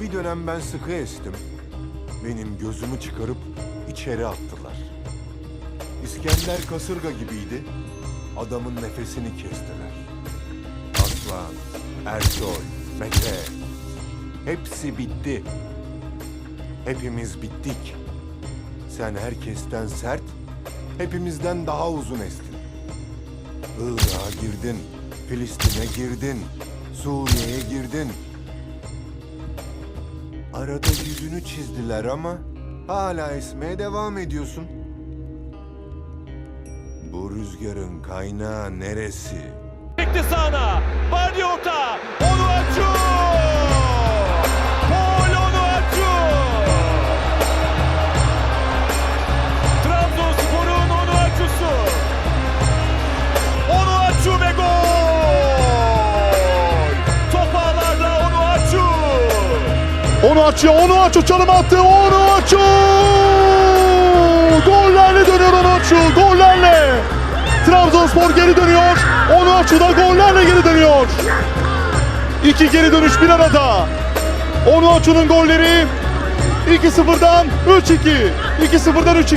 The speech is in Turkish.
Bir dönem ben sıkı estim. Benim gözümü çıkarıp içeri attılar. İskender kasırga gibiydi. Adamın nefesini kestiler. Aslan, Ersoy, Mete. Hepsi bitti. Hepimiz bittik. Sen herkesten sert, hepimizden daha uzun estin. Irak'a girdin, Filistin'e girdin, Suriye'ye girdin. Arada yüzünü çizdiler ama hala esmeye devam ediyorsun. Bu rüzgarın kaynağı neresi? Onu açıyor, onu açıyor, çalım attı, onu açıyor! Gollerle dönüyor onu açıyor, gollerle! Trabzonspor geri dönüyor, onu açıyor da gollerle geri dönüyor. İki geri dönüş bir arada. Onu açının golleri 2-0'dan 3-2. 2-0'dan 3-2.